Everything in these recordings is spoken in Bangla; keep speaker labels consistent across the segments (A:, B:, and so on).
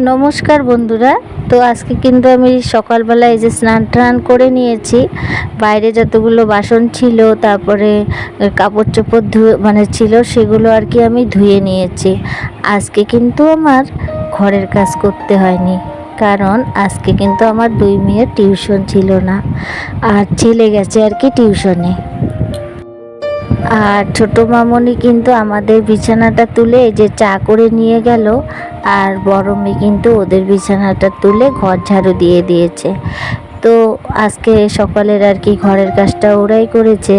A: নমস্কার বন্ধুরা। তো আজকে কিন্তু আমি সকালবেলা এই যে স্নান টান করে নিয়েছি। বাইরে যতগুলো বাসন ছিল, তারপরে কাপড় চোপড় ধুয়ে মানে ছিল, সেগুলো আর কি আমি ধুয়ে নিয়েছি। আজকে কিন্তু আমার ঘরের কাজ করতে হয়নি। কারণ আজকে কিন্তু আমার দুই মেয়ের টিউশন ছিল না। আর ছেলে গেছে আর কি টিউশনে। আর ছোট মামনি কিন্তু আমাদের বিছানাটা তুলে যে চা করে নিয়ে গেল, আর বড় মেয়ে কিন্তু ওদের বিছানাটা তুলে ঘর ঝাড়ু দিয়ে দিয়েছে। তো আজকে সকালের আর কি ঘরের কাজটা ওরাই করেছে।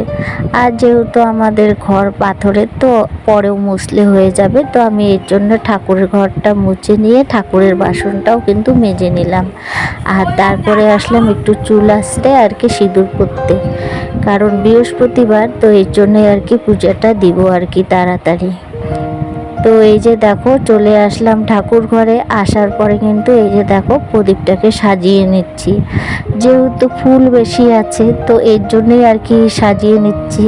A: আর যেহেতু আমাদের ঘর পাথরের, তো পরেও মুছলে হয়ে যাবে। তো আমি এর জন্য ঠাকুরের ঘরটা মুছে নিয়ে ঠাকুরের বাসনটাও কিন্তু মেজে নিলাম। আর তারপরে আসলাম একটু চুল আসতে আর কি সিঁদুর করতে কারণ বৃহস্পতিবার, তো এর জন্যে আর কি পূজাটা দিব আর কি তাড়াতাড়ি। তো এই যে দেখো চলে আসলাম ঠাকুর ঘরে, আসার পরে কিন্তু এই যে দেখো প্রদীপটাকে সাজিয়ে নিচ্ছি। যেহেতু ফুল বেশি আছে, তো এর জন্যই আর কি সাজিয়ে নিচ্ছি।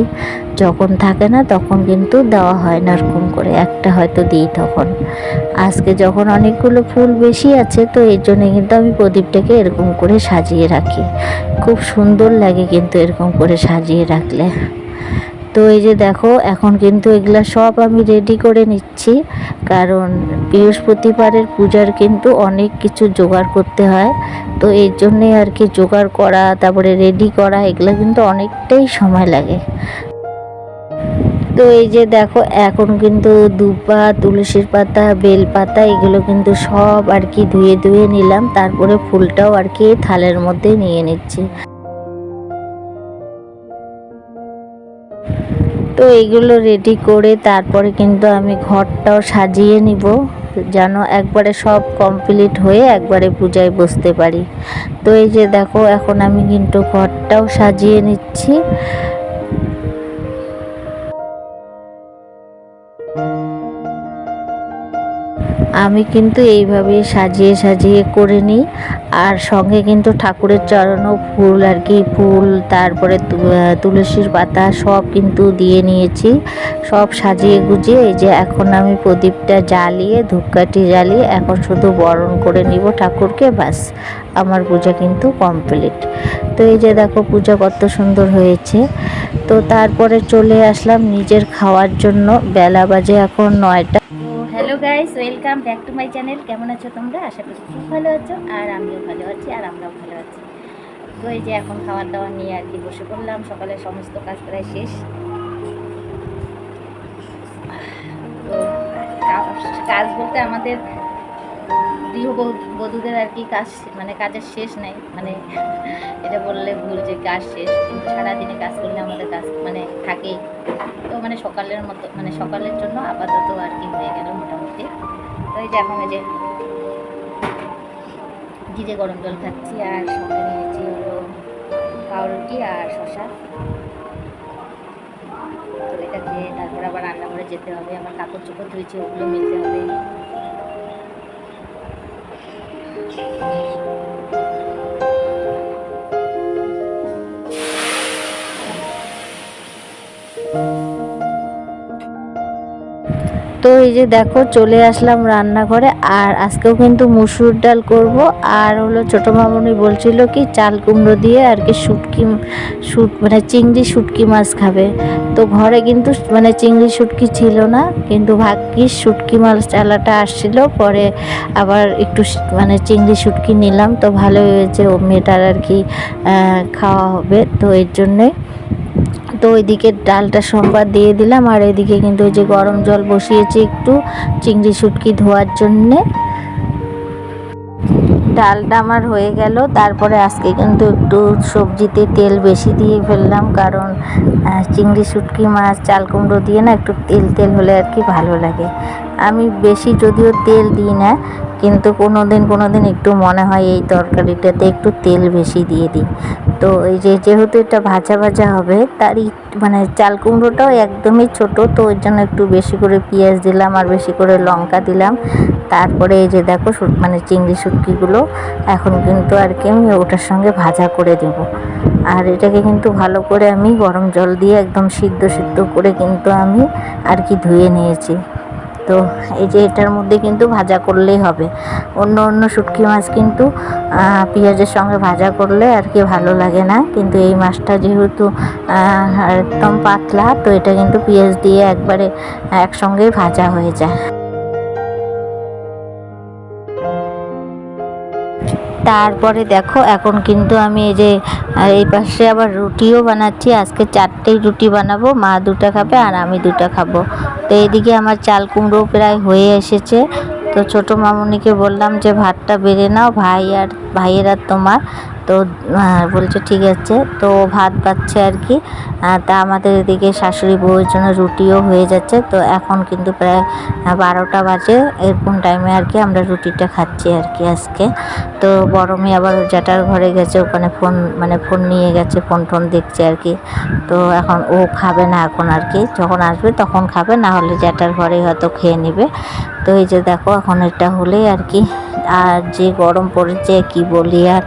A: যখন থাকে না তখন কিন্তু দেওয়া হয় না এরকম করে, একটা হয়তো দিই তখন। আজকে যখন অনেকগুলো ফুল বেশি আছে, তো এর জন্য কিন্তু আমি প্রদীপটাকে এরকম করে সাজিয়ে রাখি। খুব সুন্দর লাগে কিন্তু এরকম করে সাজিয়ে রাখলে। তো এই যে দেখো, এখন কিন্তু এগুলা সব আমি রেডি করে নিচ্ছি। কারণ বৃহস্পতিবারের পূজার কিন্তু অনেক কিছু জোগাড় করতে হয়। তো এর জন্যে আর কি জোগাড় করা, তারপরে রেডি করা, এগুলো কিন্তু অনেকটাই সময় লাগে। তো এই যে দেখো, এখন কিন্তু দুপা, তুলসীর পাতা, বেল পাতা, এগুলো কিন্তু সব আর কি ধুয়ে ধুয়ে নিলাম। তারপরে ফুলটাও আর কি থালের মধ্যে নিয়ে নিচ্ছি। তো এগুলো রেডি করে তারপরে কিন্তু আমি ঘরটাও সাজিয়ে নিব, যেন একবারে সব কমপ্লিট হয়ে একবারে পূজায় বসতে পারি। তো এই যে দেখো, এখন আমি কিন্তু ঘরটাও সাজিয়ে নিচ্ছি। আমি কিন্তু এইভাবেই সাজিয়ে সাজিয়ে করে নিই। আর সঙ্গে কিন্তু ঠাকুরের চরণও ফুল আর কি, ফুল, তারপরে তুলসীর পাতা সব কিন্তু দিয়ে নিয়েছি। সব সাজিয়ে গুজিয়ে এই যে এখন আমি প্রদীপটা জ্বালিয়ে, ধূপকাঠি জ্বালিয়ে এখন শুধু বরণ করে নিব ঠাকুরকে, ব্যাস, আমার পূজা কিন্তু কমপ্লিট। তো এই যে দেখো পূজা কত সুন্দর হয়েছে। তো তারপরে চলে আসলাম নিজের খাওয়ার জন্য। বেলা বাজে এখন নয়টা। Guys welcome back to my channel কেমন আছো তোমরা? আশা করি খুব ভালো আছো, আর আমিও ভালো আছি, আর আমরাও ভালো আছি। তো এই যে এখন খাবার দাবার নিয়ে আর কি বসে পড়লাম সকালের সমস্ত কাজ প্রায় শেষ। তো কাজ বলতে আমাদের গৃহ গৃহবধূদের আর কি কাজ মানে কাজের শেষ নেই মানে এটা বললে ভুল যে কাজ শেষ, কিন্তু সারাদিনে কাজ করলে আমাদের কাজ মানে থাকেই। তো মানে সকালের মতো মানে সকালের জন্য আপাতত আর কি হয়ে গেল মোটামুটি। এই যে এখন যে ঘিরে গরম জল খাচ্ছি আর সঙ্গে নিয়েছি হলো পাউরুটি আর শশা তো এটা খেয়ে তারপর আবার রান্নাঘরে যেতে হবে, আমার কাপড় চোপড় ধুয়েছি, ওগুলো মিলতে হবে। তো এই যে দেখো, চলে আসলাম রান্নাঘরে। আর আজকেও কিন্তু মুসুর ডাল করব। আর হলো ছোটো মামনি বলছিল কি, চাল কুমড়ো দিয়ে আর কি শুটকি, শুট মানে চিংড়ি শুটকি মাছ খাবে। তো ঘরে কিন্তু মানে চিংড়ি শুটকি ছিল না, কিন্তু ভাগ্যিস শুটকি মাছ চালাটা আসছিল। পরে আবার একটু মানে চিংড়ি শুটকি নিলাম। তো ভালো হয়েছে, ও মেয়েটার আর কি খাওয়া হবে। তো এর জন্যে তো ওইদিকে ডালটা সোমবার দিয়ে দিলাম, আর এদিকে কিন্তু ওই যে গরম জল বসিয়েছি একটু চিংড়ি শুটকি ধোয়ার জন্যে। ডালটা আমার হয়ে গেল, তারপরে আজকে কিন্তু একটু সবজিতে তেল বেশি দিয়ে ফেললাম, কারণ চিংড়ি শুটকি, মাছ, চাল কুমড়ো দিয়ে না একটু তেল তেল হলে আর কি ভালো লাগে। আমি বেশি যদিও তেল দিই না, কিন্তু কোনো দিন কোনো দিন একটু মনে হয় এই তরকারিটাতে একটু তেল বেশি দিয়ে দিই। তো এই যে যেহেতু এটা ভাজা ভাজা হবে, তারই মানে চাল কুমড়োটাও একদমই ছোট, তো ওই জন্য একটু বেশি করে পেঁয়াজ দিলাম আর বেশি করে লঙ্কা দিলাম। তারপরে এই যে দেখো মানে চিংড়ি শুটকিগুলো, এখন কিন্তু আর কি আমি ওটার সঙ্গে ভাজা করে দেব। আর এটাকে কিন্তু ভালো করে আমি গরম জল দিয়ে একদম সিদ্ধ সিদ্ধ করে কিন্তু আমি আর কি ধুয়ে নিয়েছি। তো এই যে এটার মধ্যে কিন্তু ভাজা করলেই হবে। অন্য অন্য শুটকি মাছ কিন্তু পেঁয়াজের সঙ্গে ভাজা করলে আর কি ভালো লাগে না। কিন্তু এই মাছটা যেহেতু একদম পাতলা, তো এটা কিন্তু পেঁয়াজ দিয়ে একবারে একসঙ্গেই ভাজা হয়ে যায়। তারপরে দেখো, এখন কিন্তু আমি এই যে এই পাশে আবার রুটিও বানাচ্ছি। আজকে চারটেই রুটি বানাবো, মা দুটো খাবে আর আমি দুটো খাব। তো এদিকে আমার চাল কুমড়ো প্রায় হয়ে এসেছে। তো ছোটো মামুনিকে বললাম যে, ভাতটা বেড়ে নাও, ভাই আর, ভাইয়ের আর তোমার। তো বলছে ঠিক আছে। তো ভাত পাচ্ছে আর কি। তা আমাদের এদিকে শাশুড়ি বউয়ের জন্য রুটিও হয়ে যাচ্ছে। তো এখন কিন্তু প্রায় বারোটা বাজে। এরকম টাইমে আর কি আমরা রুটিটা খাচ্ছি আর কি আজকে। তো বড় মেয়ে আবার জ্যাঠার ঘরে গেছে। ওখানে ফোন মানে ফোন নিয়ে গেছে, ফোন টোন দেখছে আর কি। তো এখন ও খাবে না এখন আর কি। যখন আসবে তখন খাবে, না হলে জ্যাঠার ঘরে হয়তো খেয়ে নেবে। তো এই যে দেখো, এখন এটা হলেই আর কি। আর যে গরম পড়েছে, কি বলি আর?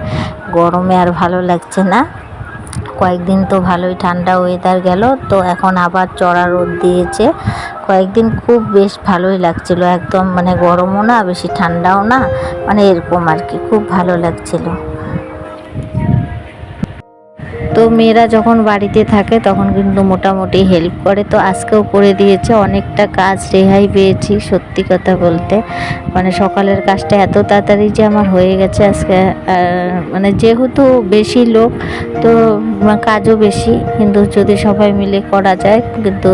A: গরমে আর ভালো লাগছে না। কয়েকদিন তো ভালোই ঠান্ডা ওয়েদার গেল, তো এখন আবার চড়া রোদ দিয়েছে। কয়েকদিন খুব বেশ ভালোই লাগছিল, একদম মানে গরমও না, বেশি ঠান্ডাও না মানে এরকম আর কি, খুব ভালো লাগছিল। তো মেয়েরা যখন বাড়িতে থাকে তখন কিন্তু মোটামুটি হেল্প করে। তো আজকেও করে দিয়েছে, অনেকটা কাজ রেহাই পেয়েছি সত্যি কথা বলতে। মানে সকালের কাজটা এত তাড়াতাড়ি যে আমার হয়ে গেছে আজকে মানে যেহেতু বেশি লোক, তো কাজও বেশি। কিন্তু যদি সবাই মিলে করা যায়, কিন্তু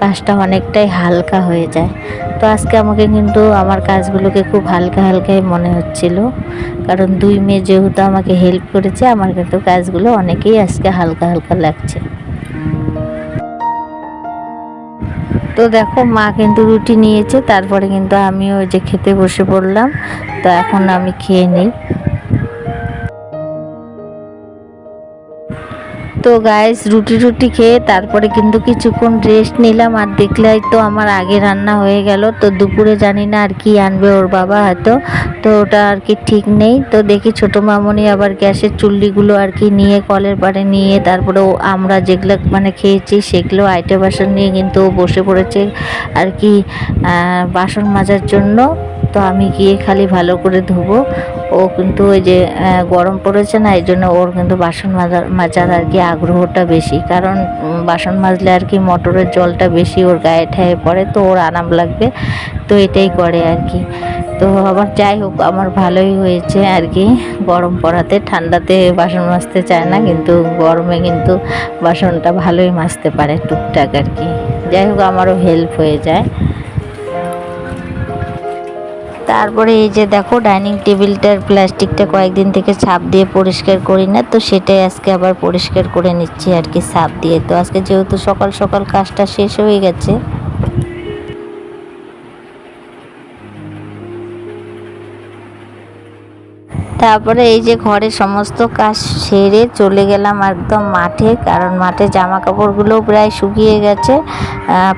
A: কাজটা অনেকটাই হালকা হয়ে যায়। তো আজকে আমাকে কিন্তু আমার কাজগুলোকে খুব হালকা হালকাই মনে হচ্ছিল। কারণ দুই মেয়ে যেহেতু আমাকে হেল্প করেছে, আমার কিন্তু কাজগুলো অনেকেই আজকে হালকা হালকা লাগছে। তো দেখো, মা কিন্তু রুটি নিয়েছে, তারপরে কিন্তু আমি ওই যে খেতে বসে পড়লাম। তো এখন আমি খেয়ে নিই। তো গাইস রুটি রুটি খেয়ে তারপরে কিন্তু কিছুক্ষণ রেস্ট নিলাম আর দেখলাই তো আমার আগে রান্না হয়ে গেল। তো দুপুরে জানি না আর কি আনবে ওর বাবা হয়তো। তো ওটা আর কি ঠিক নেই। তো দেখি ছোটো মামনি আবার গ্যাসের চুল্লিগুলো আর কি নিয়ে কলের পাড়ে নিয়ে তারপরে আমরা যেগুলো মানে খেয়েছি সেগুলো আইটে বাসন নিয়ে কিন্তু ও বসে পড়েছে আর কি বাসন মাজার জন্য। তো আমি গিয়ে খালি ভালো করে ধুবো। ও কিন্তু ওই যে গরম পড়েছে না, এই জন্য ওর কিন্তু বাসন মাজার মাজার আর কি আগ্রহটা বেশি। কারণ বাসন মাজলে আর কি মোটরের জলটা বেশি ওর গায়ে ঠায়ে পড়ে, তো ওর আরাম লাগবে। তো এটাই করে আর কি। তো আবার যাই হোক, আমার ভালোই হয়েছে আর কি। গরম পড়াতে, ঠান্ডাতে বাসন মাজতে চায় না, কিন্তু গরমে কিন্তু বাসনটা ভালোই মাজতে পারে টুকটাক আর কি। যাই হোক, আমারও হেল্প হয়ে যায়। তারপরে এই যে দেখো ডাইনিং টেবিলটার প্লাস্টিকটা কয়েকদিন থেকে ছাপ দিয়ে পরিষ্কার করি না, তো সেটাই আজকে আবার পরিষ্কার করে নিচ্ছি আর কি ছাপ দিয়ে। তো আজকে যেহেতু সকাল সকাল কাজটা শেষ হয়ে গেছে তারপরে এই যে ঘরে সমস্ত কাজ সেরে চলে গেলাম একদম মাঠে, কারণ মাঠে জামা কাপড়গুলোও প্রায় শুকিয়ে গেছে।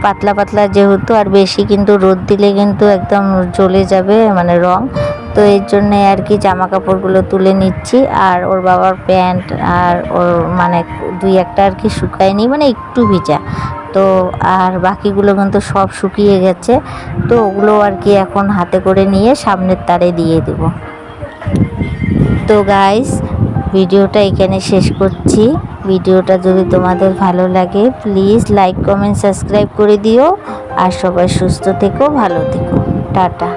A: পাতলা পাতলা যেহেতু, আর বেশি কিন্তু রোদ দিলে কিন্তু একদম চলে যাবে মানে রং। তো এর জন্যে আর কি জামা কাপড়গুলো তুলে নিচ্ছি, আর ওর বাবার প্যান্ট আর ওর মানে দুই একটা আর কি শুকায়নি মানে একটু ভিজা। তো আর বাকিগুলো কিন্তু সব শুকিয়ে গেছে, তো ওগুলো আর কি এখন হাতে করে নিয়ে সামনের তারে দিয়ে দেবো। তো গাইস ভিডিওটা এখানে শেষ করছি। ভিডিওটা যদি তোমাদের ভালো লাগে প্লিজ লাইক কমেন্ট সাবস্ক্রাইব করে দিও। আর সবাই সুস্থ থেকো, ভালো থেকো। টাটা।